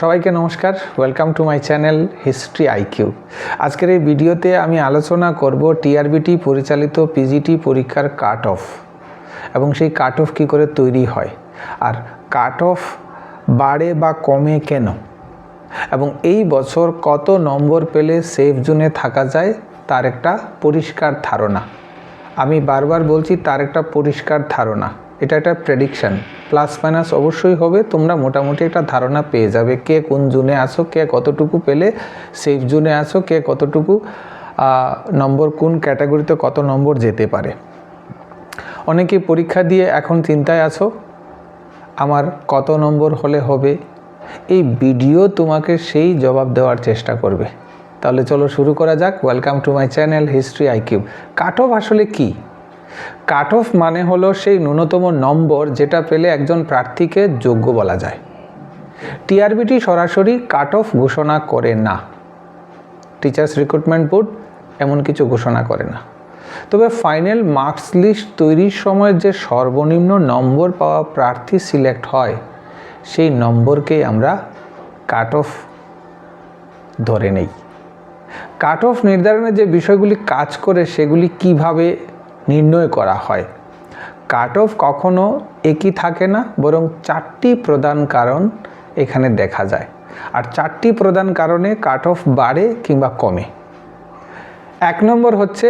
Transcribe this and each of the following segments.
সবাইকে নমস্কার। Welcome to my channel history IQ আজকের এই ভিডিওতে আমি আলোচনা করব টিআরবিটি পরিচালিত পিজিটি পরীক্ষার কাট অফ এবং সেই কাট অফ কী করে তৈরি হয়। আর কাট অফ বাড়ে বা কমে কেন? এবং এই বছর কত নম্বর পেলে সেফ জোনে থাকা যায়, তার একটা পরিষ্কার ধারণা। আমি বারবার বলছি, তার একটা পরিষ্কার ধারণা। এটা একটা প্রেডিকশন প্লাস মাইনাস অবশ্যই হবে, তোমরা মোটামুটি একটা ধারণা পেয়ে যাবে কে কোন জুনে আসো কে কতটুকু পেলে সেফ জুনে আসো কে কতটুকু নম্বর কোন ক্যাটাগরিতে কত নম্বর যেতে পারে। অনেকে পরীক্ষা দিয়ে এখন চিন্তায় আছো, আমার কত নম্বর হলে হবে? এই ভিডিও তোমাকে সেই জবাব দেওয়ার চেষ্টা করবে। তাহলে চলো শুরু করা যাক। Welcome to my channel history IQ cut off আসলে কি? কাট অফ মানে হলো সেই ন্যূনতম নম্বর যেটা পেলে একজন প্রার্থীকে যোগ্য বলা যায়। টিআরবিটি সরাসরি কাট অফ ঘোষণা করে না। টিচার্স রিক্রুটমেন্ট বোর্ড এমন কিছু ঘোষণা করে না। তবে ফাইনাল মার্কস লিস্ট তৈরির সময় যে সর্বনিম্ন নম্বর পাওয়া প্রার্থী সিলেক্ট হয়, সেই নম্বরকেই আমরা কাট অফ ধরে নেই। কাট অফ নির্ধারণে যে বিষয়গুলি কাজ করে সেগুলি কীভাবে নির্ণয় করা হয়। কাট অফ কখনও একই থাকে না, বরং চারটি প্রধান কারণ এখানে দেখা যায়। আর চারটি প্রধান কারণে কাট অফ বাড়ে কিংবা কমে। এক নম্বর হচ্ছে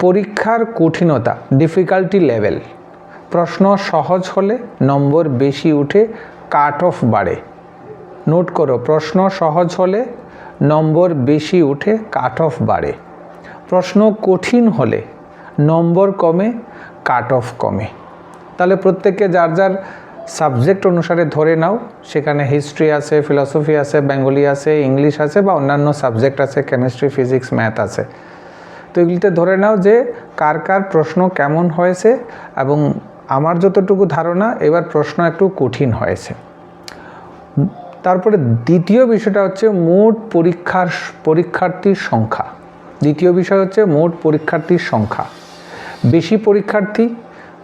পরীক্ষার কঠিনতা ডিফিকাল্টি লেভেল প্রশ্ন সহজ হলে নম্বর বেশি উঠে কাট অফ বাড়ে। নোট করো, প্রশ্ন সহজ হলে নম্বর বেশি উঠে কাট অফ বাড়ে। প্রশ্ন কঠিন হলে নম্বর কমে কাট অফ কমে। তাহলে প্রত্যেককে যার যার সাবজেক্ট অনুসারে ধরে নাও, সেখানে হিস্ট্রি আছে ফিলসফি আছে বেঙ্গলি আছে ইংলিশ আছে বা অন্যান্য সাবজেক্ট আছে কেমিস্ট্রি ফিজিক্স ম্যাথ আছে। তো এগুলিতে ধরে নাও যে কার কার প্রশ্ন কেমন হয়েছে এবং আমার যতটুকু ধারণা, এবার প্রশ্ন একটু কঠিন হয়েছে। তারপরে দ্বিতীয় বিষয়টা হচ্ছে মোট পরীক্ষার, পরীক্ষার্থীর সংখ্যা। দ্বিতীয় বিষয় হচ্ছে মোট পরীক্ষার্থীর সংখ্যা। বেশি পরীক্ষার্থী,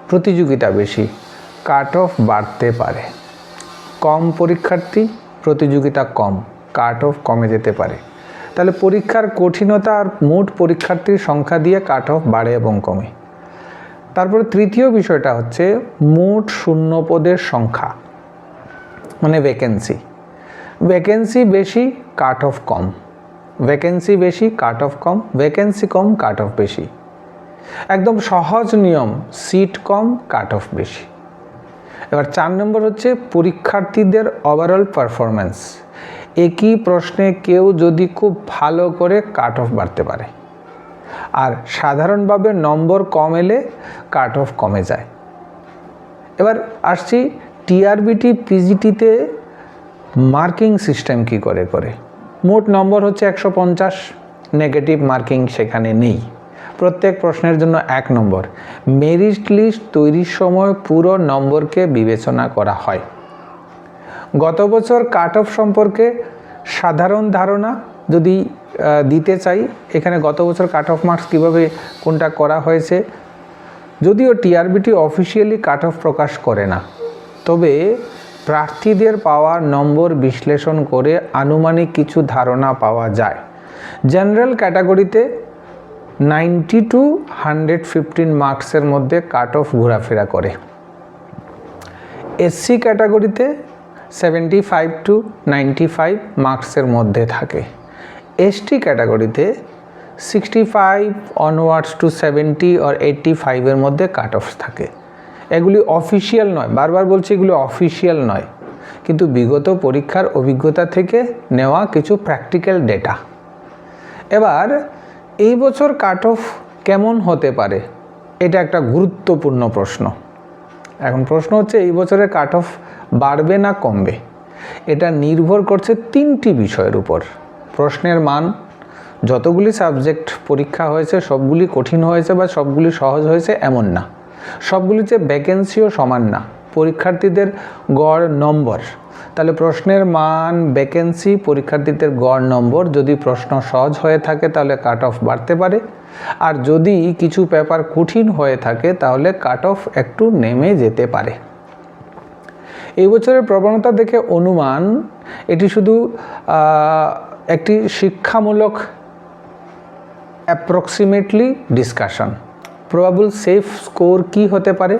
প্রতিযোগিতা বেশি কাট অফ বাড়তে পারে। কম পরীক্ষার্থী, প্রতিযোগিতা কম কাট অফ কমে যেতে পারে। তাহলে পরীক্ষার কঠিনতা আর মোট পরীক্ষার্থীর সংখ্যা দিয়ে কাট অফ বাড়ে এবং কমে। তারপরে তৃতীয় বিষয়টা হচ্ছে মোট শূন্য পদের সংখ্যা মানে ভ্যাকেন্সি ভ্যাকেন্সি বেশি কাট অফ কম। ভ্যাকেন্সি বেশি কাট অফ কম। ভ্যাকেন্সি কম কাট অফ বেশি। একদম সহজ নিয়ম সিট কম কাট অফ বেশি। এবার চার নম্বর হচ্ছে পরীক্ষার্থীদের ওভারঅল পারফরমেন্স একই প্রশ্নে কেউ যদি খুব ভালো করে কাট অফ বাড়তে পারে। আর সাধারণভাবে নম্বর কম এলে কাট অফ কমে যায়। এবার আসছি টিআরবিটি পিজিটিতে মার্কিং সিস্টেম কি করে করে? মোট নম্বর হচ্ছে একশো পঞ্চাশ নেগেটিভ মার্কিং সেখানে নেই। প্রত্যেক প্রশ্নের জন্য এক নম্বর। মেরিট লিস্ট তৈরির সময় পুরো নম্বরকে বিবেচনা করা হয়। গত বছর কাট অফ সম্পর্কে সাধারণ ধারণা যদি দিতে চাই, এখানে গত বছর কাট অফ মার্কস কীভাবে কোনটা করা হয়েছে, যদিও টিআরবিটি অফিসিয়ালি কাট অফ প্রকাশ করে না, তবে প্রার্থীদের পাওয়া নম্বর বিশ্লেষণ করে আনুমানিক কিছু ধারণা পাওয়া যায়। জেনারেল ক্যাটাগরিতে নাইনটি টু হান্ড্রেড ফিফটিন মার্কসের মধ্যে কাট অফ ঘোরাফেরা করে। এসসি ক্যাটাগরিতে seventy five to ninety five মার্কসের মধ্যে থাকে। এসটি ক্যাটাগরিতে sixty five onwards to seventy R eighty ফাইভের মধ্যে কাট অফ থাকে। এগুলি অফিসিয়াল নয়, বারবার বলছি এগুলি অফিসিয়াল নয়। কিন্তু বিগত পরীক্ষার অভিজ্ঞতা থেকে নেওয়া কিছু প্র্যাকটিক্যাল ডেটা। এবার এই বছর কাট অফ কেমন হতে পারে? এটা একটা গুরুত্বপূর্ণ প্রশ্ন। এখন প্রশ্ন হচ্ছে, এই বছরে কাট অফ বাড়বে না কমবে? এটা নির্ভর করছে তিনটি বিষয়ের উপর। প্রশ্নের মান, যতগুলি সাবজেক্ট পরীক্ষা হয়েছে, সবগুলি কঠিন হয়েছে বা সবগুলি সহজ হয়েছে এমন না। সবগুলিতে ভ্যাকেন্সিও সমান না। পরীক্ষার্থীদের গড় নম্বর। তাহলে প্রশ্নের মান ভ্যাকেন্সি পরীক্ষার্থীদের গড় নম্বর যদি প্রশ্ন সহজ হয়ে থাকে তাহলে কাট অফ বাড়তে পারে। আর যদি কিছু পেপার কঠিন হয়ে থাকে তাহলে কাট অফ একটু নেমে যেতে পারে। এই বছরের প্রবণতা দেখে অনুমান, এটি শুধু একটি শিক্ষামূলক approximately discussion probable safe score কি হতে পারে?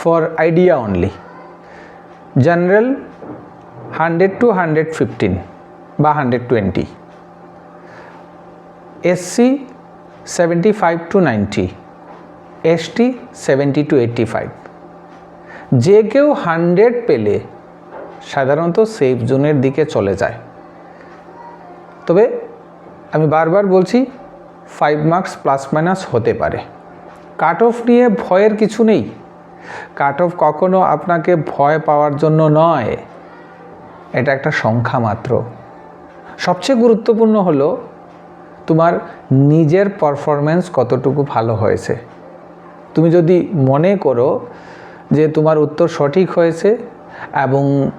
For idea only general hundred to hundred fifteen বা hundred twenty SC seventy five to ninety ST seventy to eighty five যে কেউ হান্ড্রেড পেলে সাধারণত সেফ জোনের দিকে চলে যায়। তবে আমি বারবার বলছি ফাইভ মার্কস প্লাস মাইনাস হতে পারে। কাট অফ নিয়ে ভয়ের কিছু নেই। কাট অফ কখনো আপনাকে ভয় পাওয়ার জন্য নয়। এটা একটা সংখ্যা মাত্র। সবচেয়ে গুরুত্বপূর্ণ হলো, তোমার নিজের পারফরমেন্স কতটুকু ভালো হয়েছে। তুমি যদি মনে করো যে তোমার উত্তর সঠিক হয়েছে এবং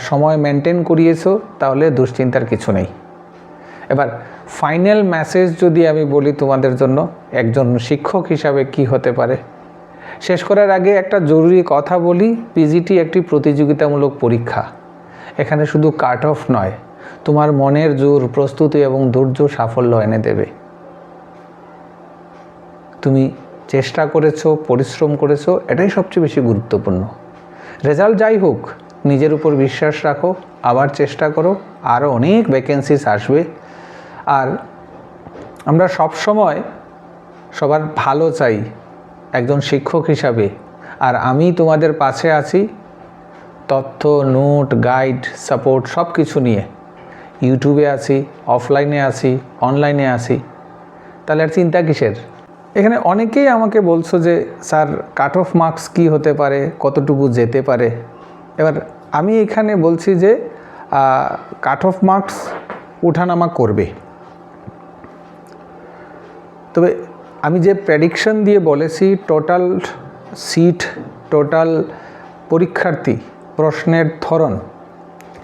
সময় মেনটেন করিয়েছো, তাহলে দুশ্চিন্তার কিছু নেই। এবার ফাইনাল মেসেজ যদি আমি বলি তোমাদের জন্য, একজন শিক্ষক হিসাবে কি হতে পারে? শেষ করার আগে একটা জরুরি কথা বলি পিজিটি একটি প্রতিযোগিতামূলক পরীক্ষা। এখানে শুধু কাট অফ নয়, তোমার মনের জোর, প্রস্তুতি এবং ধৈর্য সাফল্য এনে দেবে। তুমি চেষ্টা করেছ, পরিশ্রম করেছ, এটাই সবচেয়ে বেশি গুরুত্বপূর্ণ। রেজাল্ট যাই হোক, নিজের উপর বিশ্বাস রাখো, আবার চেষ্টা করো আরও অনেক ভ্যাকেন্সিস আসবে। আর আমরা সব সময় সবার ভালো চাই একজন শিক্ষক হিসাবে। আর আমি তোমাদের পাশে আছি তথ্য, নোট, গাইড, সাপোর্ট সব কিছু নিয়ে। ইউটিউবে আছি, অফলাইনে আছি, অনলাইনে আছি। তাহলে আর চিন্তা কিসের? এখানে অনেকেই আমাকে বলছো যে, স্যার কাট অফ মার্কস কী হতে পারে? কতটুকু যেতে পারে? এবার আমি এখানে বলছি যে কাট অফ মার্কস উঠানামা করবে। তবে আমি যে প্রেডিকশন দিয়ে বলেছি টোটাল সিট টোটাল পরীক্ষার্থী প্রশ্নের ধরন,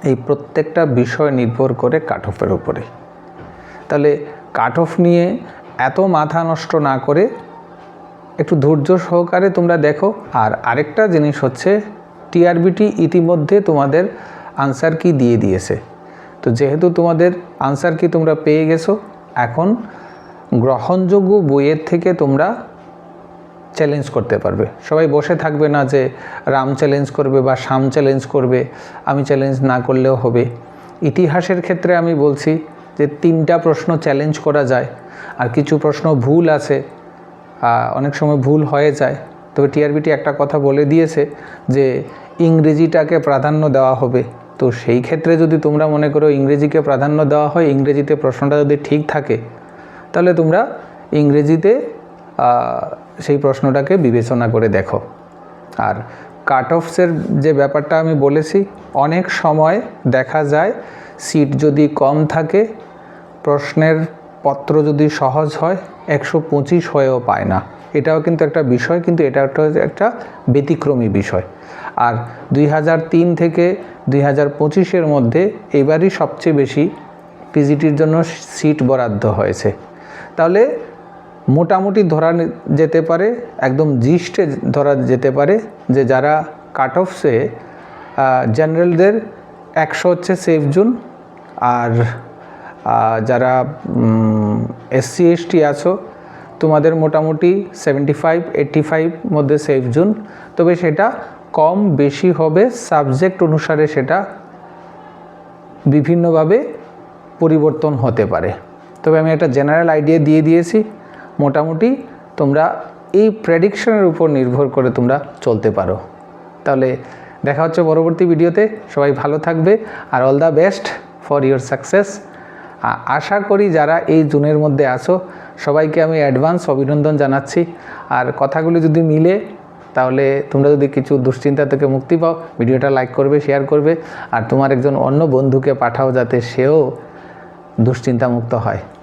এই প্রত্যেকটা বিষয় নির্ভর করে কাট অফের উপরে। তাহলে কাট অফ নিয়ে এত মাথা নষ্ট না করে একটু ধৈর্য সহকারে তোমরা দেখো। আর আরেকটা জিনিস হচ্ছে টিআরবিটি ইতিমধ্যে তোমাদের আনসার কি দিয়ে দিয়েছে। তো যেহেতু তোমাদের আনসার কি তোমরা পেয়ে গেছো, এখন গ্রহণযোগ্য বইয়ের থেকে তোমরা চ্যালেঞ্জ করতে পারবে। সবাই বসে থাকবে না যে রাম চ্যালেঞ্জ করবে বা শাম চ্যালেঞ্জ করবে, আমি চ্যালেঞ্জ না করলেও হবে। ইতিহাসের ক্ষেত্রে আমি বলছি যে তিনটা প্রশ্ন চ্যালেঞ্জ করা যায়, আর কিছু প্রশ্ন ভুল আছে অনেক সময় ভুল হয়ে যায়। তবে টিআরবিটি একটা কথা বলে দিয়েছে যে ইংরেজিটাকে প্রাধান্য দেওয়া হবে। তো সেই ক্ষেত্রে যদি তোমরা মনে করো ইংরেজিকে প্রাধান্য দেওয়া হয়, ইংরেজিতে প্রশ্নটা যদি ঠিক থাকে তাহলে তোমরা ইংরেজিতে সেই প্রশ্নটাকে বিবেচনা করে দেখো। আর কাট অফসের যে ব্যাপারটা আমি বলেছি, অনেক সময় দেখা যায় সিট যদি কম থাকে, প্রশ্নের পত্র যদি সহজ হয়, একশো পঁচিশ হয়েও পায় না। এটাও কিন্তু একটা বিষয়, কিন্তু এটা একটা একটা ব্যতিক্রমী বিষয়। আর দুই থেকে দুই হাজার মধ্যে এবারই সবচেয়ে বেশি পিজিটির জন্য সিট বরাদ্দ হয়েছে। তাহলে মোটামুটি ধরা যেতে পারে, একদম জিস্টে ধরা যেতে পারে যে যারা কাট অফসে জেনারেলদের একশো হচ্ছে সেফ জুন আর যারা এসসি এসটি আছো, তোমাদের মোটামুটি সেভেন্টি ফাইভ এইট্টি ফাইভ মধ্যে সেফ জুন তবে সেটা কম বেশি হবে সাবজেক্ট অনুসারে সেটা বিভিন্নভাবে পরিবর্তন হতে পারে। তবে আমি একটা জেনারেল আইডিয়া দিয়ে দিয়েছি। মোটামুটি তোমরা এই প্রেডিকশনের উপর নির্ভর করে তোমরা চলতে পারো। তাহলে দেখা হচ্ছে পরবর্তী ভিডিওতে সবাই ভালো থাকবে আর all the best for your success আশা করি যারা এই জুনের মধ্যে আসো সবাইকে আমি অ্যাডভান্স অভিনন্দন জানাচ্ছি। আর কথাগুলি যদি মিলে, তাহলে তোমরা যদি কিছু দুশ্চিন্তা থেকে মুক্তি পাও, ভিডিওটা লাইক করবে শেয়ার করবে। আর তোমার একজন অন্য বন্ধুকে পাঠাও যাতে সেও দুশ্চিন্তামুক্ত হয়।